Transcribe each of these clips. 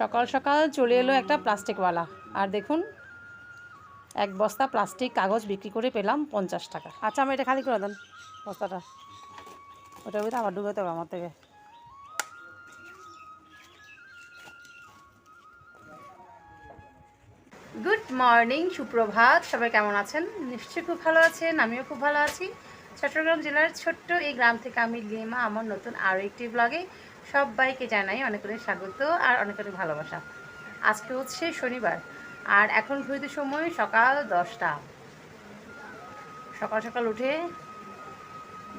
সকাল সকাল চলে এলো একটা প্লাস্টিকওয়ালা। আর দেখুন এক বস্তা প্লাস্টিক কাগজ বিক্রি করে পেলাম পঞ্চাশ টাকা। আচ্ছা আমি এটা খালি করে দেন বস্তাটা। ওটা ভিতরে আবার ডুবে হবে আমার থেকে। গুড মর্নিং সুপ্রভাত। সবাই কেমন আছেন? নিশ্চয়ই খুব ভালো আছেন আমিও খুব ভালো আছি। চট্টগ্রাম জেলার ছোট্ট এই গ্রাম থেকে আমি লিমা, আমার নতুন আরও একটি ব্লগে সবাইকে জানাই অনেক অনেক স্বাগত আর অনেক অনেক ভালোবাসা। আজকে হচ্ছে শনিবার আর এখন ঘুরিতে সময় সকাল দশটা। সকাল সকাল উঠে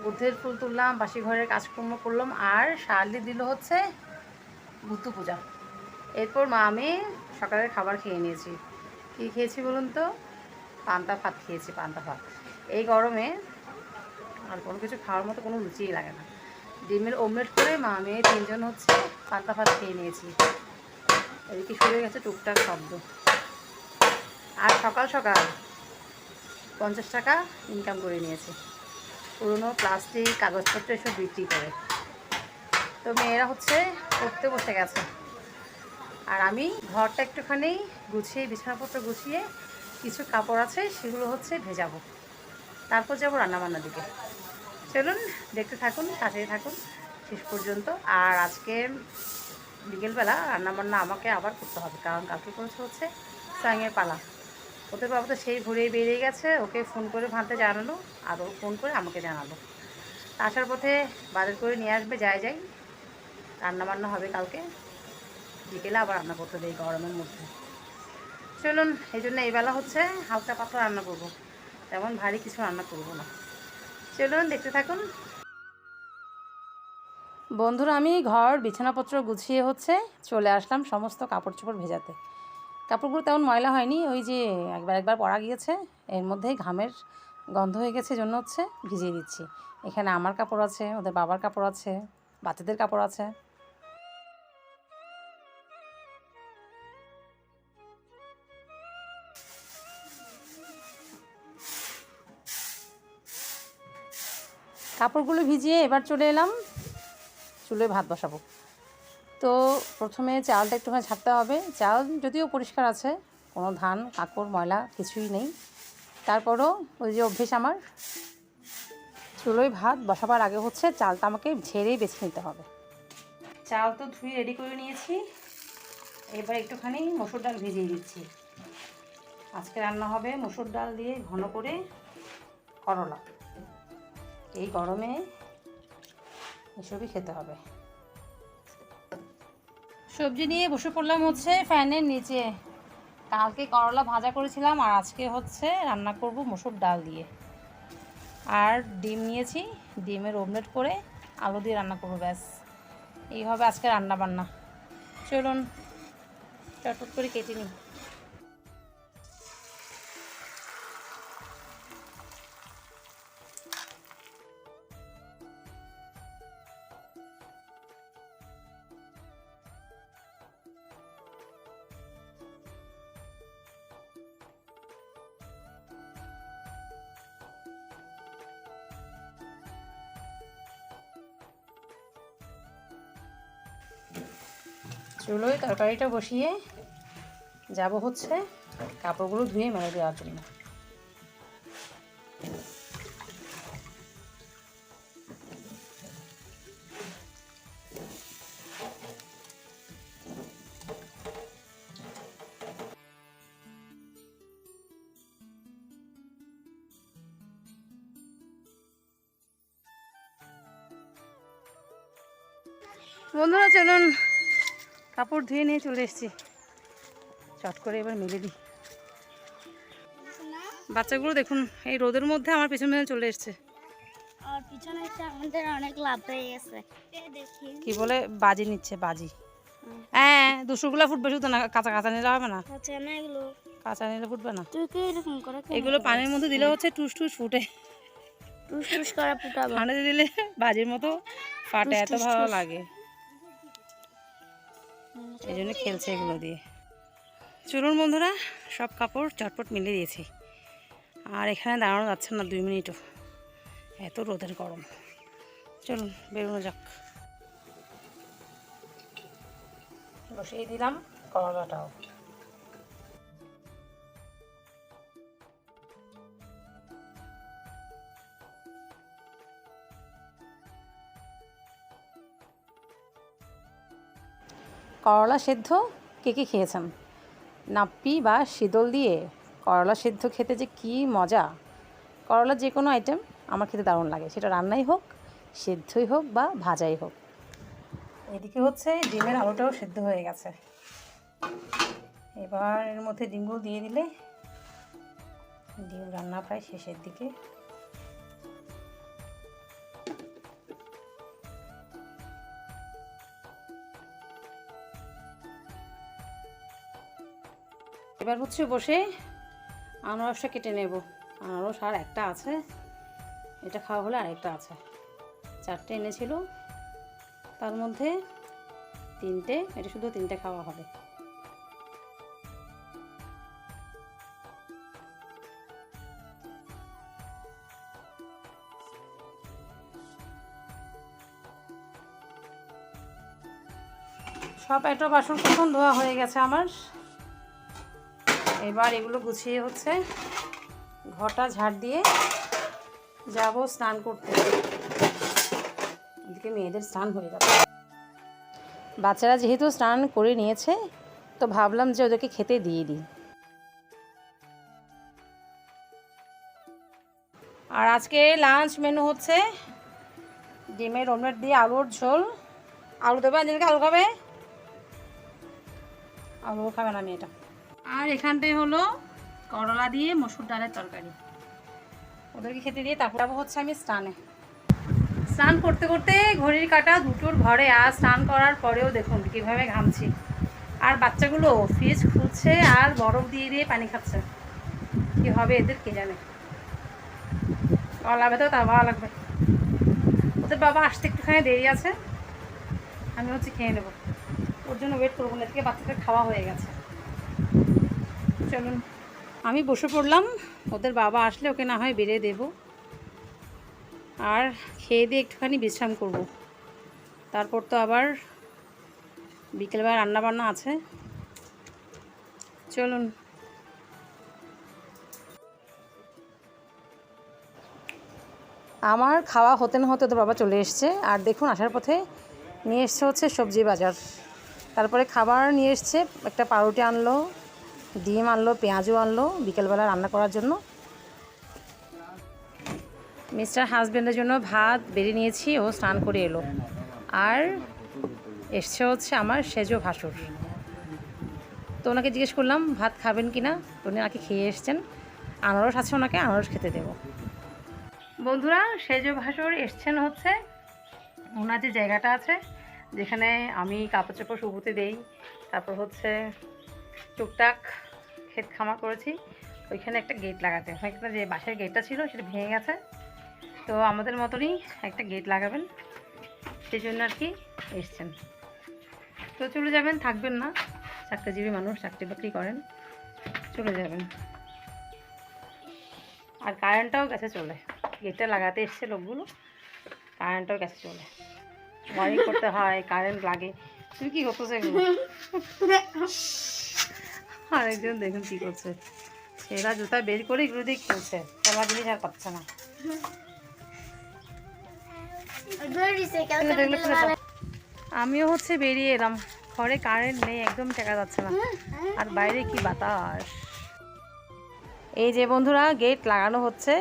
বুদ্ধের ফুল তুললাম, বাসি ঘরের কাজকর্ম করলাম আর শার্লি দিল হচ্ছে বুদ্ধ পূজা। এরপর মা, আমি সকালের খাবার খেয়ে নিয়েছি। কী খেয়েছি বলুন তো? পান্তা ভাত খেয়েছি, পান্তা ভাত। এই গরমে আর কোনো কিছু খাওয়ার মতো কোনো রুচিই লাগে না। ডিমের ওমলেট করে মা, মেয়ে তিনজন হচ্ছে পান্তা ভাত খেয়ে নিয়েছি। এদিকে শুরু হয়ে গেছে টুকটাক শব্দ। আর সকাল সকাল পঞ্চাশ টাকা ইনকাম করে নিয়েছে। পুরনো প্লাস্টিক কাগজপত্র এসব বিক্রি করে। তো মেয়েরা হচ্ছে পড়তে বসে গেছে। আর আমি ঘরটা একটুখানি গুছিয়ে, বিছানাপত্র গুছিয়ে কিছু কাপড় আছে সেগুলো হচ্ছে ভেজাবো। তারপর যাব রান্নাবান্নার দিকে। চলুন, দেখতে থাকুন সাথে থাকুন, শেষ পর্যন্ত। আর আজকে বিকেলবেলা রান্নাবান্না আমাকে আবার করতে হবে, কারণ কালকে করেছে হচ্ছে সাঙের পালা। ওদের বাবা তো সেই ঘুরে বেরিয়ে গেছে, ওকে ফোন করে ভাবতে জানালো, আর ও ফোন করে আমাকে জানালো। আসার পথে বাজার করে নিয়ে আসবে, যাই যাই। রান্নাবান্না হবে কালকে। বিকেলে আবার রান্না করতে দেয় গরমের মধ্যে। চলুন, এই জন্য এই বেলা হচ্ছে হালকা পাতলা রান্না করব। তেমন ভারী কিছু রান্না করব না। চলুন, দেখতে থাকুন। বন্ধুরা, আমি ঘর, বিছানাপত্র গুছিয়ে হচ্ছে, চলে আসলাম সমস্ত কাপড় চোপড় ভেজাতে। কাপড়গুলো তেমন ময়লা হয়নি, ওই যে একবার একবার পরা গিয়েছে, এর মধ্যেই ঘামের গন্ধ হয়ে গেছে, জন্য হচ্ছে ভিজিয়ে দিচ্ছি। এখানে আমার কাপড় আছে, ওদের বাবার কাপড় আছে, বাচ্চাদের কাপড় আছে। কাপড়গুলো ভিজিয়ে এবার চলে এলাম। চুলে ভাত বসাবো। তো প্রথমে চালটা একটুখানি ছাড়তে হবে। চাল যদিও পরিষ্কার আছে, কোনো ধান, কাকড়, ময়লা কিছুই নেই। তারপরও ওই যে অভ্যেস আমার, চুলোয় ভাত বসাবার আগে হচ্ছে চালটা আমাকে ঝেড়েই বেছে নিতে হবে। চাল তো ধুয়ে রেডি করে নিয়েছি। এবার একটুখানি মসুর ডাল ভিজিয়ে দিচ্ছি। আজকে রান্না হবে মসুর ডাল দিয়ে ঘন করে করলা। এই গরমে এসবই খেতে হবে। সবজি নিয়ে বসে পড়লাম হচ্ছে ফ্যানের নিচে। কালকে করলা ভাজা করেছিলাম আর আজকে হচ্ছে রান্না করব মসুর ডাল দিয়ে। আর ডিম নিয়েছি, ডিমের ওমলেট করে আলু দিয়ে রান্না করব, ব্যাস। এই হবে আজকে রান্না বান্না চলুন, চটপট করে কেটে নিই। চুলোয় তরকারিটা বসিয়ে যাব হচ্ছে কাপড়গুলো ধুয়ে মেলে দেওয়ার জন্য। বন্ধুরা চলুন কাপড় ধুয়ে নিয়ে চলে এসেছি। চট করে এবার মেলে দিই। বাচ্চাগুলো দেখুন এই রোদের মধ্যে আমার পেছন পেছন চলে এসছে। আর পিছনে আমাদের অনেক লাভ হয়ে গেছে। কি বলে? বাজি নিচ্ছে বাজি। হ্যাঁ দুশোগুলা ফুটবে শুধু না কাঁচা কাঁচা নিলে হবে না। কাঁচা নিলে ফুটবে না। এগুলো পানির মধ্যে দিলে হচ্ছে টুস টুস ফুটে। টুস টুস করে ফুটাবো। ঠান্ডাতে দিলে বাজির মতো ফাটে এত ভালো লাগে। এই জন্য খেলছে এগুলো দিয়ে। চলুন বন্ধুরা, সব কাপড় চটপট মিলে দিয়েছি। আর এখানে দাঁড়ানো যাচ্ছে না দুই মিনিটও। এত রোদের গরম। চলুন, বেরোনো যাক। বসিয়ে দিলাম করলাটাও করলা সেদ্ধ কে কে খেয়েছেন? নাপ্পি বা শীতল দিয়ে করলা সেদ্ধ খেতে যে কী মজা। করলা যে কোনো আইটেম আমার খেতে দারুণ লাগে। সেটা রান্নাই হোক, সেদ্ধই হোক বা ভাজাই হোক। এদিকে হচ্ছে ডিমের আলুটাও সেদ্ধ হয়ে গেছে। এবার এর মধ্যে ডিমগুলো দিয়ে দিলে ডিম রান্না প্রায় শেষের দিকে। এবার হচ্ছে বসে আনারসটা কেটে নেব। আনারস আর একটা আছে, এটা খাওয়া হলে আরেকটা আছে। চারটে এনেছিল, তার মধ্যে তিনটে, এটা শুধু তিনটে খাওয়া হবে। সব একটা বাসন কখন ধোয়া হয়ে গেছে আমার। এবার এগুলো গুছিয়ে হচ্ছে ঘরটা ঝাড় দিয়ে যাব স্নান করতে। এদিকে মেয়েদের স্নান হয়ে যাবে বাচ্চারা যেহেতু স্নান করে নিয়েছে, তো ভাবলাম যে ওদেরকে খেতে দিয়ে দিই। আর আজকে লাঞ্চ মেনু হচ্ছে ডিমের অমলেট দিয়ে আলুর ঝোল। আলু দেবে আলু খাবে? আলু খাবে না মেয়েটা। আর এখানটায় হলো করলা দিয়ে মসুর ডালের তরকারি। ওদেরকে খেতে দিয়ে তারপর যাব হচ্ছে আমি স্নানে। স্নান করতে করতে ঘড়ির কাটা দুটোর ঘরে আর স্নান করার পরেও দেখুন কীভাবে ঘামছি। আর বাচ্চাগুলো ফ্রিজ খুলছে আর বরফ দিয়ে দিয়ে পানি খাচ্ছে। কী হবে এদের কে জানে? কলা তো তার ভালো লাগবে। ওদের বাবা আসতে একটুখানি দেরি আছে। আমি হচ্ছে খেয়ে নেব। ওর জন্য ওয়েট করব না থেকে বাচ্চাদের খাওয়া হয়ে গেছে। চলুন। আমি বসে পড়লাম, ওদের বাবা আসলে ওকে না হয় বেড়ে দেব। আর খেয়ে দিয়ে একটুখানি বিশ্রাম করব। তারপর তো আবার বিকেলবেলা রান্না বান্না আছে। চলুন। আমার খাওয়া হতে না হতে ওদের বাবা চলে এসছে। আর দেখুন, আসার পথে নিয়ে এসছে হচ্ছে সবজি বাজার। তারপরে খাবার নিয়ে এসছে, একটা পাউরুটি আনলো ডিম আনলো, পেঁয়াজও আনলো বিকেলবেলা রান্না করার জন্য। মিস্টার হাজব্যান্ডের জন্য ভাত বেরিয়ে নিয়েছি, ও স্নান করে এলো। আর এসছে হচ্ছে আমার সেজো ভাসুর। তো ওনাকে জিজ্ঞেস করলাম, ভাত খাবেন কি না? উনি নাকি খেয়ে এসছেন। আনারস আছে ওনাকে, আনারস খেতে দেবো। বন্ধুরা, সেজো ভাসুর এসছেন হচ্ছে। ওনার যে জায়গাটা আছে, যেখানে আমি কাপড় চোপড় শুকুতে দেই, তারপর হচ্ছে টুকটাক ক্ষেত খামার করেছি, ওইখানে একটা গেট লাগাতে। ওইখানে যে বাসার গেটটা ছিল, সেটা ভেঙে গেছে। তো আমাদের মতনই একটা গেট লাগাবেন সেই জন্য আর কি এসছেন। তো চলে যাবেন, থাকবেন না। চাকরিজীবী মানুষ, চাকরি বাকরি করেন, চলে যাবেন। আর কারেন্টটাও গেছে চলে। গেটটা লাগাতে এসছে লোকগুলো কারেন্টটাও গেছে চলে। ওয়ারিং করতে হয় কারেন্ট লাগে। তুমি কি আরেকজন দেখুন কি করছে। সেরা জুতা বের করে এগুলো দিয়ে খেলছে। জিনিস আর পাচ্ছে না। আমিও হচ্ছে বেরিয়ে এলাম। ঘরে কারেন্ট নেই, একদম টেকা যাচ্ছে না। আর বাইরে কি বাতাস? এই যে বন্ধুরা গেট লাগানো হচ্ছে।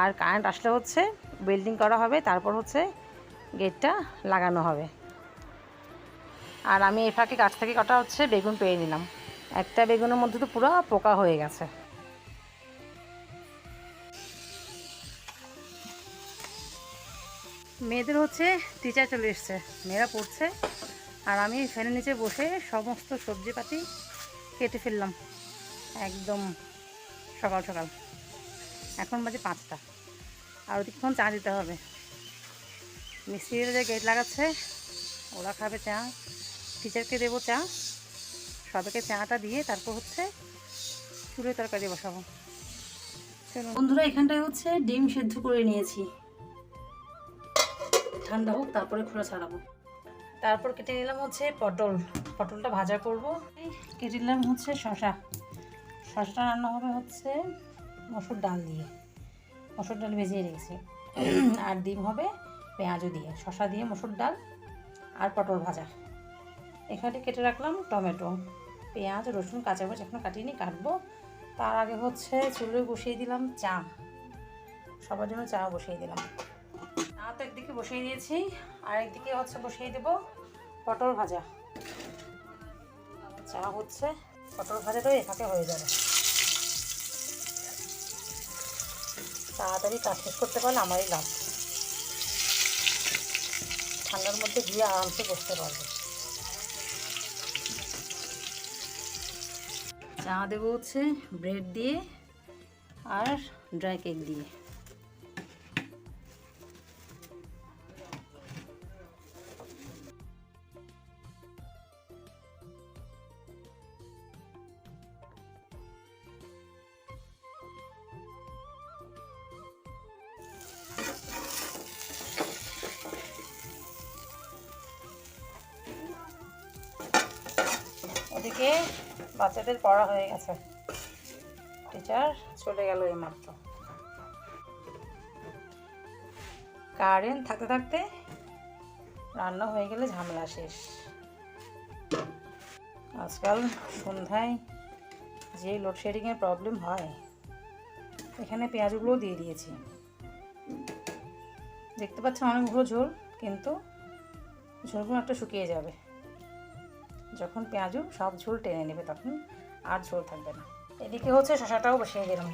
আর কারেন্ট আসলে হচ্ছে বিল্ডিং করা হবে। তারপর হচ্ছে গেটটা লাগানো হবে। আর আমি এই ফাঁকে গাছ থেকে কাটা হচ্ছে বেগুন পেয়ে নিলাম। একটা বেগুনের মধ্যে তো পুরো পোকা হয়ে গেছে। মেয়েদের হচ্ছে টিচার চলে এসছে। মেয়েরা পড়ছে। আর আমি ফ্যানের নিচে বসে সমস্ত সবজিপাতি কেটে ফেললাম। একদম সকাল সকাল। এখন বাজে পাঁচটা। আর ওদিকক্ষণ চা দিতে হবে। মিস্ত্রিরা যে গেট লাগাচ্ছে, ওরা খাবে চা। টিচারকে দেবো চা। সবাইকে চাটা দিয়ে তারপর হচ্ছে চুলে তরকারি বসাবো। বন্ধুরা, এখানটায় হচ্ছে ডিম সেদ্ধ করে নিয়েছি। ঠান্ডা হোক, তারপরে খোলা ছাড়াবো। তারপর কেটে নিলাম হচ্ছে পটল। পটলটা ভাজা করব। কেটে নিলাম হচ্ছে শশা শশাটা রান্না হবে হচ্ছে মসুর ডাল দিয়ে। মসুর ডাল ভেজিয়ে রেখেছি। আর ডিম হবে পেঁয়াজও দিয়ে। শশা দিয়ে মসুর ডাল আর পটল ভাজা। এখানে কেটে রাখলাম টমেটো, পেঁয়াজ, রসুন, কাঁচামরিচ এখনও কাটিয়ে নিই কাটবো। তার আগে হচ্ছে চুলোয় বসিয়ে দিলাম চা। সবার জন্য চা বসিয়ে দিলাম। চা তো একদিকে বসিয়ে দিয়েছি, আর একদিকে হচ্ছে বসিয়ে দেবো পটল ভাজা। চা হচ্ছে পটল ভাজাটাও এখানে হয়ে যাবে। তাড়াতাড়ি কাজ শেষ করতে পারলে আমারই লাভ। ঠান্ডার মধ্যে গিয়ে আরামসে বসতে পারব। চা দেবো হচ্ছে ব্রেড দিয়ে আর ড্রাই কেক দিয়ে। ওদিকে বাচ্চাদের পড়া হয়ে গেছে। টিচার চলে গেল এই মাত্র কারেন্ট থাকতে থাকতে রান্না হয়ে গেলে ঝামেলা শেষ। আজকাল সন্ধ্যায় যে লোডশেডিংয়ের প্রবলেম হয় এখানে পেঁয়াজগুলোও দিয়ে দিয়েছি। দেখতে পাচ্ছেন অনেকগুলো ঝোল কিন্তু ঝোলগুলো একটা শুকিয়ে যাবে। যখন পেঁয়াজু সব ঝোল টেনে নেবে তখন আর ঝোল থাকবে না। এদিকে হচ্ছে শশাটাও বসিয়ে দিলাম।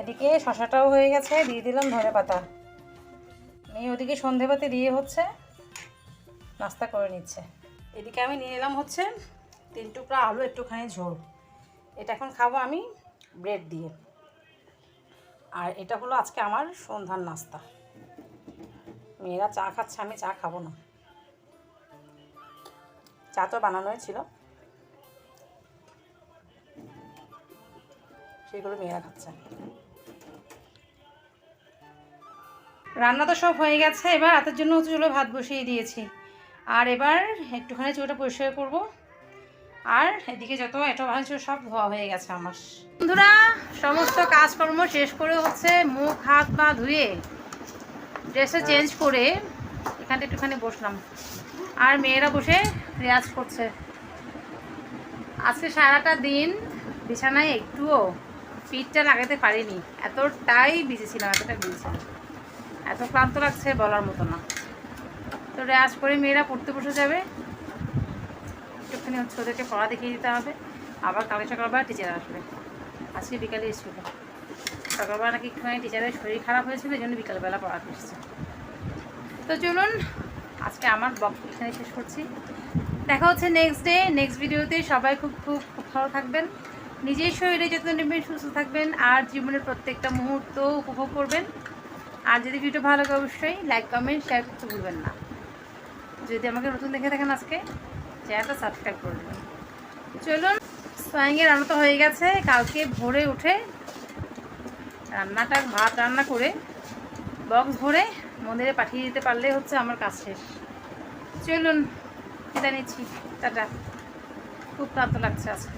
এদিকে শশাটাও হয়ে গেছে, দিয়ে দিলাম ধনে পাতা। মেয়ে ওদিকে সন্ধেবাতি দিয়ে হচ্ছে নাস্তা করে নিচ্ছে। এদিকে আমি নিয়ে এলাম হচ্ছে তিন টুকরা আলু, একটুখানি ঝোল। এটা এখন খাব আমি ব্রেড দিয়ে। আর এটা হলো আজকে আমার সন্ধ্যার নাস্তা। মেয়েরা চা খাচ্ছে, আমি চা খাব না। চা তো বানানোই ছিল। সেগুলো মেয়েরা খাচ্ছে। রান্না তো সব হয়ে গেছে, এবার রাতের জন্য চুলো ভাত বসিয়ে দিয়েছি। আর এবার একটুখানি চুলোটা পরিষ্কার করব। আর এদিকে যত এটা ভালো সব ধোয়া হয়ে গেছে আমার। বন্ধুরা, সমস্ত কাজকর্ম শেষ করে হচ্ছে মুখ, হাত, পা ধুয়ে ড্রেসটা চেঞ্জ করে এখানটা একটুখানি বসলাম। আর মেয়েরা বসে রেয়াজ করছে। আজকে সারাটা দিন বিছানায় একটুও পিঠটা লাগাতে পারিনি। এতটাই বিজি ছিলাম, এতটা বিজি ছিলাম। এত ক্লান্ত লাগছে বলার মতো না। তো রেয়াজ করে মেয়েরা পড়তে বসে যাবে। একটুখানি হচ্ছে ওদেরকে পড়া দেখিয়ে দিতে হবে। আবার কালকে সকালবেলা টিচার আসবে। আজকে বিকালে স্কুলে সকালবেলা নাকি একটুখানি টিচারের শরীর খারাপ হয়েছিল, এই জন্য বিকালবেলা পড়াতে এসেছে। তো চলুন, আজকে আমার ব্লগ এখানে শেষ করছি। দেখা হচ্ছে নেক্সট ডে নেক্সট ভিডিওতে সবাই খুব খুব খুব ভালো থাকবেন। নিজের শরীরে যত্ন নেবেন সুস্থ থাকবেন। আর জীবনের প্রত্যেকটা মুহূর্ত উপভোগ করবেন। আর যদি ভিডিও ভালো লাগে অবশ্যই লাইক কমেন্ট শেয়ার করতে ভুলবেন না। যদি আমাকে নতুন দেখে থাকেন আজকে, চ্যানেলটা সাবস্ক্রাইব করে দেবেন। চলুন সোয়াইংয়ের রান্না তো হয়ে গেছে। কালকে ভোরে উঠে রান্নাটা ভাত রান্না করে বক্স ভরে মন্দিরে পাঠিয়ে দিতে পারলে হচ্ছে আমার কাজ শেষ। চলুন এটা নিচ্ছি। টাটা। খুব ক্লান্ত লাগছে আজকে।